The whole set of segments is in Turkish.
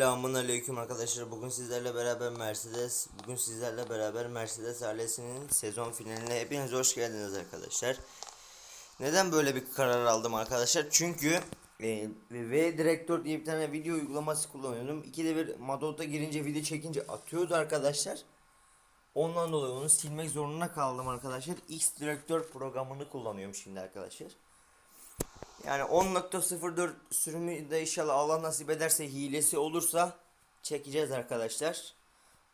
Selamun aleyküm arkadaşlar. Bugün sizlerle beraber Mercedes, bugün sizlerle beraber Mercedes ailesinin sezon finaline hepiniz hoş geldiniz arkadaşlar. Neden böyle bir karar aldım arkadaşlar? Çünkü e, V Direktör diye bir tane video uygulaması kullanıyordum. İkide bir Madot'a girince video çekince atıyordu arkadaşlar. Ondan dolayı onu silmek zorunda kaldım arkadaşlar. X Direktör programını kullanıyorum şimdi arkadaşlar. Yani 10.04 sürümü de inşallah Allah nasip ederse hilesi olursa çekeceğiz arkadaşlar.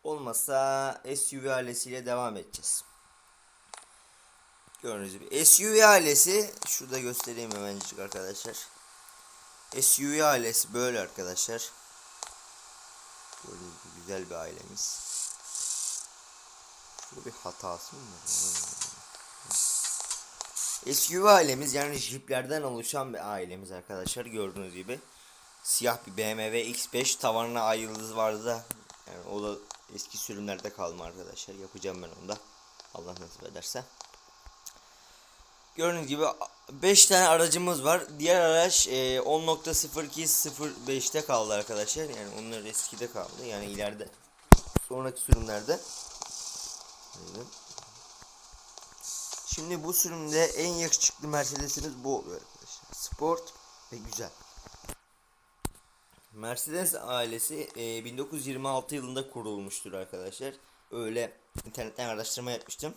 Olmazsa SUV ailesiyle devam edeceğiz. Gördüğünüz gibi SUV ailesi şurada göstereyim hemencik arkadaşlar. SUV ailesi böyle arkadaşlar. Gördüğünüz gibi güzel bir ailemiz. Şurada bir hatası mı? SUV ailemiz yani jiplerden oluşan bir ailemiz arkadaşlar gördüğünüz gibi. Siyah bir BMW X5 tavanına ay yıldız vardı da yani o da eski sürümlerde kalma arkadaşlar. Yapacağım ben onu da. Allah nasip ederse. Gördüğünüz gibi 5 tane aracımız var. Diğer araç e, 10.0205'te kaldı arkadaşlar. Yani onlar eskide kaldı. Yani ileride sonraki sürümlerde. Evet. Şimdi bu sürümde en yakışıklı Mercedes'imiz bu oluyor arkadaşlar. Sport ve güzel. Mercedes ailesi e, 1926 yılında kurulmuştur arkadaşlar. Öyle internetten araştırma yapmıştım.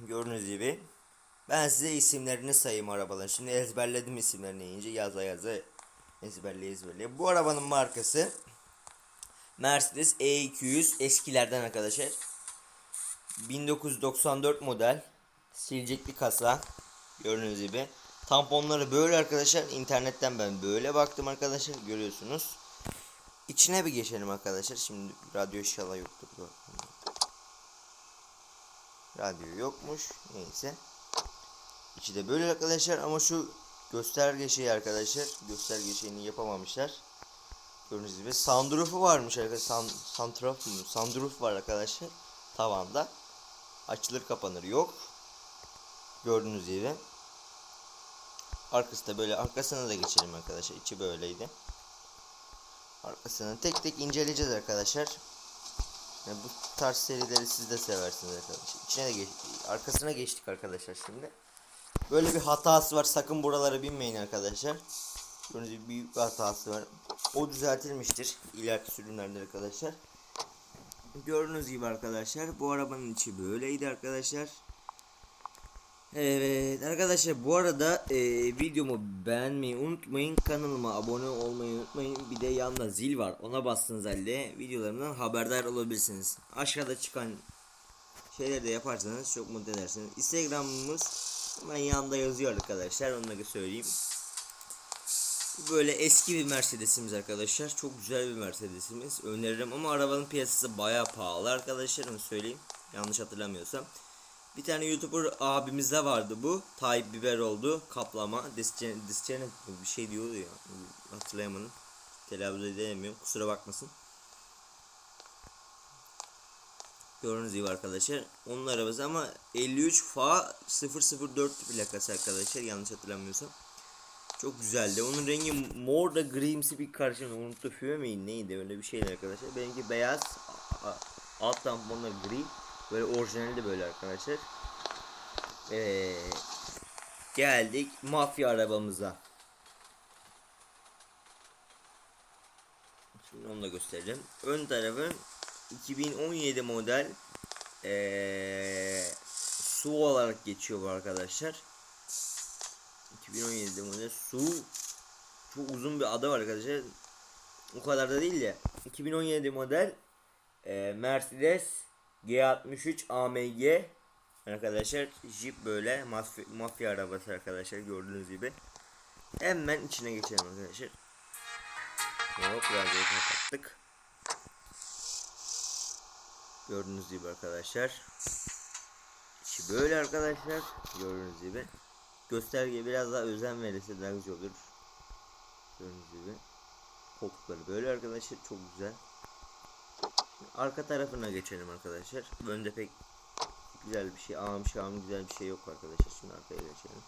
Gördüğünüz gibi. Ben size isimlerini sayayım arabaların. Şimdi ezberledim isimlerini iyice yaza yaza ezberleye ezberleye. Bu arabanın markası Mercedes E200 eskilerden arkadaşlar. 1994 model. Silecekli kasa gördüğünüz gibi. Tamponları böyle arkadaşlar. İnternetten ben böyle baktım arkadaşlar görüyorsunuz. İçine bir geçelim arkadaşlar. Şimdi radyo inşallah yoktur radyo yokmuş. Neyse. İçi de böyle arkadaşlar. Ama şu gösterge şeyi arkadaşlar gösterge şeyini yapamamışlar. Gördüğünüz gibi sunroof'u varmış arkadaşlar. Mu? Sunroof var arkadaşlar. Tavanda açılır kapanır yok. Gördüğünüz gibi. Arkası da böyle arkasına da geçelim arkadaşlar. İçi böyleydi. Arkasını tek tek inceleyeceğiz arkadaşlar. Yani bu tarz serileri siz de seversiniz arkadaşlar. İçine de geç arkasına geçtik arkadaşlar şimdi. Böyle bir hatası var. Sakın buralara binmeyin arkadaşlar. Gördüğünüz gibi büyük bir hatası var. O düzeltilmiştir ileriki sürümlerde arkadaşlar. Gördüğünüz gibi arkadaşlar bu arabanın içi böyleydi arkadaşlar. Evet arkadaşlar bu arada e, videomu beğenmeyi unutmayın. Kanalıma abone olmayı unutmayın. Bir de yanında zil var. Ona bastığınız halde videolarımdan haberdar olabilirsiniz. Aşağıda çıkan şeyleri de yaparsanız çok mutlu edersiniz. Instagram'ımız hemen yanında yazıyor arkadaşlar. Onu da söyleyeyim. Böyle eski bir Mercedes'imiz arkadaşlar. Çok güzel bir Mercedes'imiz. Öneririm ama arabanın piyasası baya pahalı arkadaşlar. Onu söyleyeyim. Yanlış hatırlamıyorsam. Bir tane YouTuber abimiz de vardı bu. Tayyip Biber oldu. Kaplama. Discenet bir şey diyordu ya. Hatırlayamadım. Telaffuz edemiyorum. Kusura bakmasın. Gördüğünüz gibi arkadaşlar. Onun arabası ama 53 FA 004 plakası arkadaşlar. Yanlış hatırlamıyorsam. Çok güzeldi. Onun rengi mor da grimsi bir karışım. Unuttu füme mi neydi öyle bir şeydi arkadaşlar. Benimki beyaz. Alt tamponla gri. Böyle orijinali de böyle arkadaşlar. Ee, geldik mafya arabamıza. Şimdi onu da göstereceğim. Ön tarafı 2017 model ee, su olarak geçiyor bu arkadaşlar. 2017 model su çok uzun bir adı var arkadaşlar. O kadar da değil ya. 2017 model e, Mercedes G63 AMG arkadaşlar Jeep böyle mafya, mafya arabası arkadaşlar gördüğünüz gibi. Hemen içine geçelim arkadaşlar. Hop radyoyu kapattık. Gördüğünüz gibi arkadaşlar. İçi böyle arkadaşlar. Gördüğünüz gibi gösterge biraz daha özen verirse daha güzel olur. Gördüğünüz gibi. Koltukları böyle arkadaşlar çok güzel. Şimdi arka tarafına geçelim arkadaşlar. Önde pek güzel bir şey, ağam şağım güzel bir şey yok arkadaşlar. Şimdi arkaya geçelim.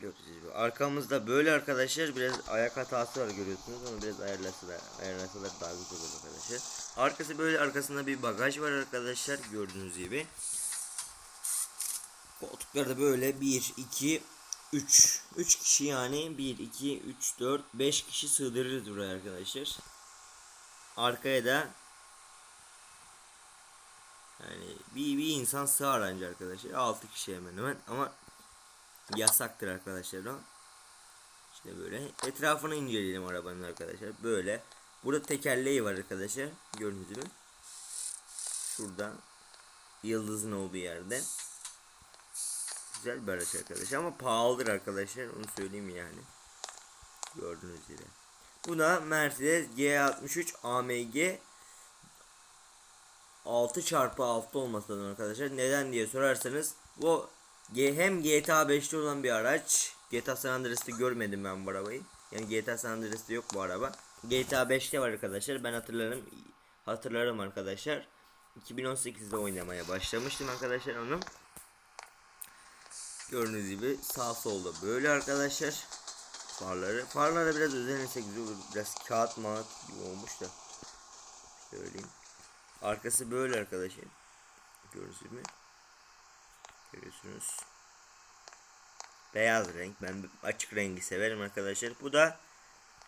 Gördüğünüz gibi. Arkamızda böyle arkadaşlar biraz ayak hatası var görüyorsunuz ama biraz ayarlasalar, ayarlasalar daha güzel olur arkadaşlar. Arkası böyle arkasında bir bagaj var arkadaşlar gördüğünüz gibi. Koltuklarda böyle 1, 2, 3. 3 kişi yani 1, 2, 3, 4, 5 kişi sığdırırız buraya arkadaşlar. Arkaya da yani bir, bir insan sığar anca arkadaşlar. 6 kişi hemen hemen ama yasaktır arkadaşlar o. İşte böyle etrafını inceleyelim arabanın arkadaşlar. Böyle. Burada tekerleği var arkadaşlar. Gördüğünüz gibi. Şurada yıldızın olduğu yerde. Güzel bir araç arkadaşlar ama pahalıdır arkadaşlar. Onu söyleyeyim yani. Gördüğünüz gibi. Bu da Mercedes G63 AMG 6 çarpı 6 olması arkadaşlar. Neden diye sorarsanız bu hem GTA 5'te olan bir araç. GTA San Andreas'te görmedim ben bu arabayı. Yani GTA San Andreas'te yok bu araba. GTA 5'te var arkadaşlar. Ben hatırlarım. Hatırlarım arkadaşlar. 2018'de oynamaya başlamıştım arkadaşlar onu. Gördüğünüz gibi sağ solda böyle arkadaşlar. Farları. Farlara biraz özenirse güzel olur. Biraz kağıt mağat gibi olmuş da. Söyleyeyim. Arkası böyle arkadaşlar. Gördüğünüz gibi. Görüyorsunuz. Beyaz renk. Ben açık rengi severim arkadaşlar. Bu da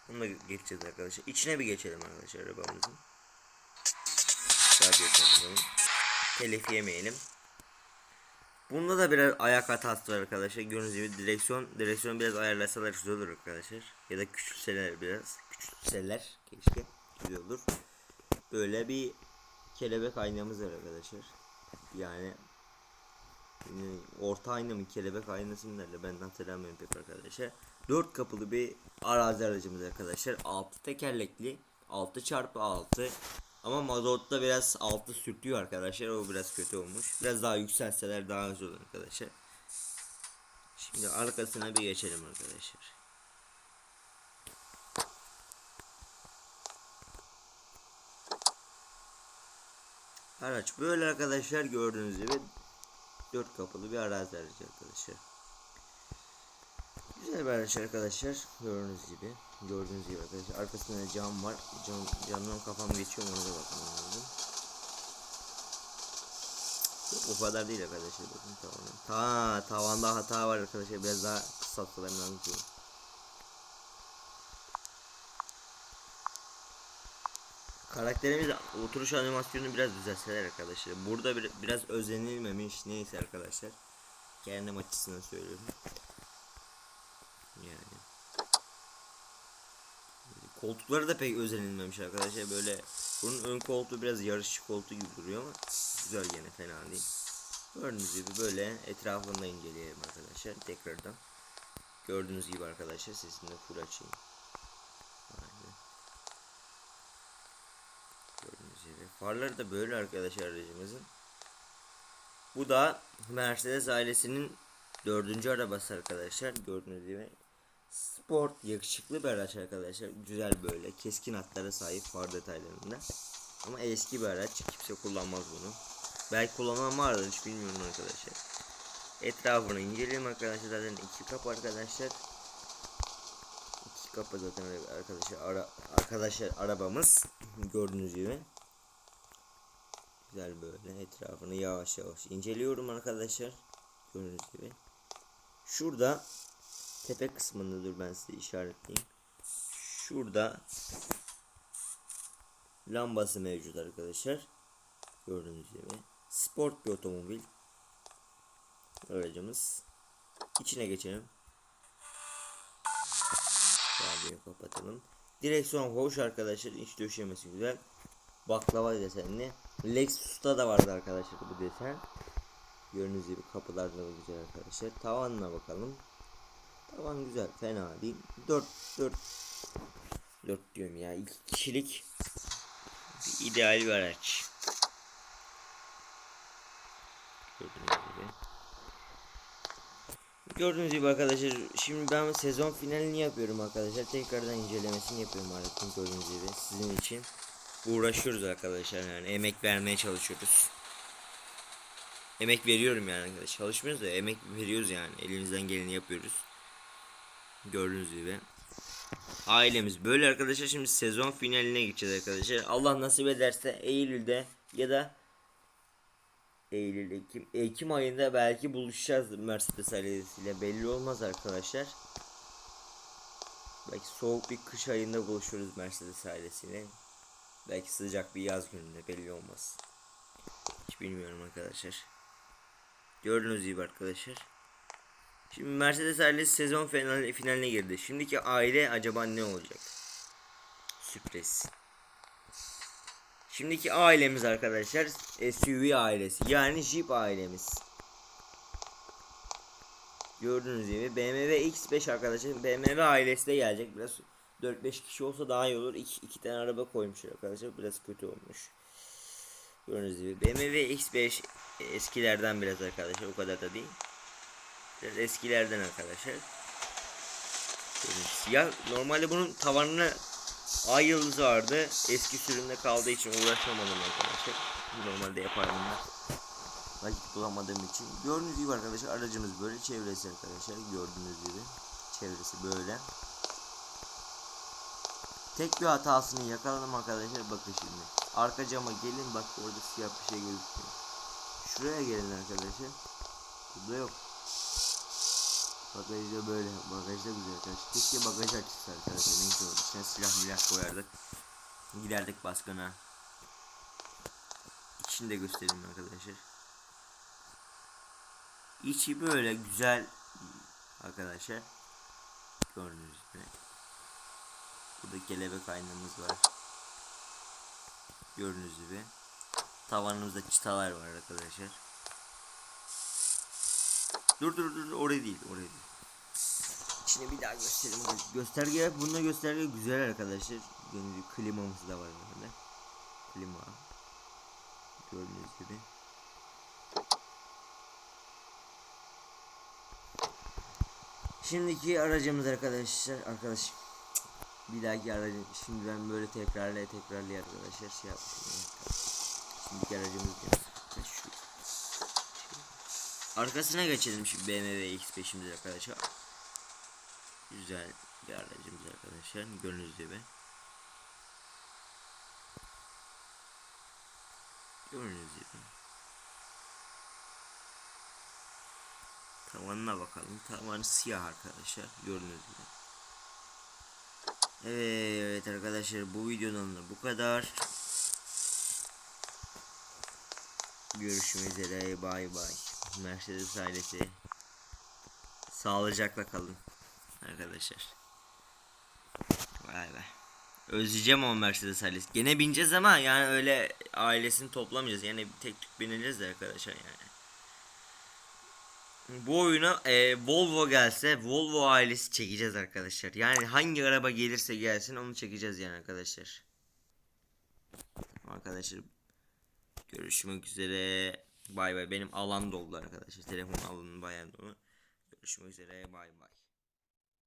bunu da geçeceğiz arkadaşlar. İçine bir geçelim arkadaşlar arabamızın. Radyo kapatalım. Telif yemeyelim. Bunda da biraz ayak hatası var arkadaşlar. Gördüğünüz gibi direksiyon direksiyon biraz ayarlasalar güzel olur arkadaşlar. Ya da küçülseler biraz. Küçülseler keşke güzel olur. Böyle bir kelebek aynamız var arkadaşlar. Yani orta ayna mı kelebek aynası mı derler ben hatırlamıyorum pek arkadaşlar. 4 kapılı bir arazi aracımız arkadaşlar. 6 tekerlekli 6 çarpı 6 ama mazotta biraz altı sürtüyor arkadaşlar. O biraz kötü olmuş. Biraz daha yükselseler daha güzel olur arkadaşlar. Şimdi arkasına bir geçelim arkadaşlar. Araç böyle arkadaşlar gördüğünüz gibi dört kapılı bir arazi aracı arkadaşlar. Güzel bir araç arkadaşlar gördüğünüz gibi. Gördüğünüz gibi arkadaşlar arkasında da cam var. Cam, camdan kafam geçiyor ona da bakmam lazım. O kadar değil arkadaşlar bakın tavanı. Ta tavanda hata var arkadaşlar biraz daha kısaltsalar lazım. Karakterimiz oturuş animasyonu biraz düzelseler arkadaşlar. Burada bir, biraz özenilmemiş neyse arkadaşlar. Kendim açısından söylüyorum. Yani. Koltukları da pek özenilmemiş arkadaşlar. Böyle bunun ön koltuğu biraz yarışçı koltuğu gibi duruyor ama güzel gene fena değil. Gördüğünüz gibi böyle etrafında inceleyelim arkadaşlar tekrardan. Gördüğünüz gibi arkadaşlar sesini full açayım. Aynen. Gördüğünüz gibi. Farları da böyle arkadaşlar aracımızın. Bu da Mercedes ailesinin dördüncü arabası arkadaşlar. Gördüğünüz gibi sport yakışıklı bir araç arkadaşlar. Güzel böyle keskin hatlara sahip far detaylarında. Ama eski bir araç. Kimse kullanmaz bunu. Belki kullanan vardır hiç bilmiyorum arkadaşlar. Etrafını inceleyelim arkadaşlar. Zaten iki kapı arkadaşlar. İki kapı zaten arkadaşlar. Ara, arkadaşlar arabamız gördüğünüz gibi. Güzel böyle etrafını yavaş yavaş inceliyorum arkadaşlar. Gördüğünüz gibi. Şurada tepe kısmında dur ben size işaretleyeyim. Şurada lambası mevcut arkadaşlar. Gördüğünüz gibi. Sport bir otomobil. Aracımız. İçine geçelim. Radyoyu kapatalım. Direksiyon hoş arkadaşlar. İç döşemesi güzel. Baklava desenli. Lexus'ta da vardı arkadaşlar bu desen. Gördüğünüz gibi kapılar da güzel arkadaşlar. Tavanına bakalım. Tavan güzel. Fena değil. 4 4 4 diyorum ya. 2 kişilik ideal bir araç. Gördüğünüz gibi. Gördüğünüz gibi arkadaşlar şimdi ben sezon finalini yapıyorum arkadaşlar. Tekrardan incelemesini yapıyorum aracın gördüğünüz gibi sizin için. Uğraşıyoruz arkadaşlar yani emek vermeye çalışıyoruz. Emek veriyorum yani arkadaşlar. Çalışmıyoruz da emek veriyoruz yani. Elimizden geleni yapıyoruz. Gördüğünüz gibi. Ailemiz böyle arkadaşlar. Şimdi sezon finaline geçeceğiz arkadaşlar. Allah nasip ederse Eylül'de ya da Eylül, Ekim, Ekim ayında belki buluşacağız Mercedes ailesiyle. Belli olmaz arkadaşlar. Belki soğuk bir kış ayında buluşuruz Mercedes ailesiyle. Belki sıcak bir yaz gününde belli olmaz. Hiç bilmiyorum arkadaşlar. Gördüğünüz gibi arkadaşlar. Şimdi Mercedes ailesi sezon finaline, girdi. Şimdiki aile acaba ne olacak? Sürpriz. Şimdiki ailemiz arkadaşlar SUV ailesi yani Jeep ailemiz. Gördüğünüz gibi BMW X5 arkadaşlar BMW ailesi de gelecek biraz 4-5 kişi olsa daha iyi olur 2, 2 tane araba koymuşlar arkadaşlar biraz kötü olmuş Gördüğünüz gibi BMW X5 eskilerden biraz arkadaşlar o kadar da değil Biraz eskilerden arkadaşlar Siyah normalde bunun tavanına Ay yıldızı vardı. Eski sürümde kaldığı için uğraşamadım arkadaşlar. Normalde yapardım ben. Vakit bulamadığım için. Gördüğünüz gibi arkadaşlar aracımız böyle çevresi arkadaşlar. Gördüğünüz gibi. Çevresi böyle. Tek bir hatasını yakaladım arkadaşlar. Bakın şimdi. Arka cama gelin bak orada siyah bir şey gözüküyor. Şuraya gelin arkadaşlar. Burada yok. Bagajda böyle. Bagajda güzel arkadaşlar. Keşke bagaj açılsa arkadaşlar. Neyse oldu. İçine silah milah koyardık. Giderdik baskına. İçini de göstereyim arkadaşlar. İçi böyle güzel arkadaşlar. Gördüğünüz gibi. Burada kelebek aynamız var. Gördüğünüz gibi. Tavanımızda çıtalar var arkadaşlar. Dur dur dur oraya değil oraya değil. İçine bir daha göstereyim. Gösterge bunda gösterge güzel arkadaşlar. Gibi klimamız da var böyle. Klima. Gördüğünüz gibi. Şimdiki aracımız arkadaşlar arkadaş bir dahaki aracım şimdi ben böyle tekrarlaya tekrarlaya arkadaşlar şey yapmışım. Şimdiki aracımız diyor. Arkasına geçelim şimdi BMW X5'imiz arkadaşlar. Güzel bir aracımız arkadaşlar. Gördüğünüz gibi. Gördüğünüz gibi. Tavanına bakalım. Tavanı siyah arkadaşlar. Gördüğünüz gibi. Evet arkadaşlar bu videonun da bu kadar. Görüşmek üzere. Bay bay. Mercedes ailesi. Sağlıcakla kalın. Arkadaşlar. Vay be. Özleyeceğim o Mercedes ailesi. Gene bineceğiz ama yani öyle ailesini toplamayacağız. Yani tek tük bineceğiz de arkadaşlar yani. Bu oyuna e, Volvo gelse Volvo ailesi çekeceğiz arkadaşlar. Yani hangi araba gelirse gelsin onu çekeceğiz yani arkadaşlar. Arkadaşlar görüşmek üzere. Bay bay. Benim alan doldu arkadaşlar. Telefon alanı bayağı dolu. Görüşmek üzere. Bay bay.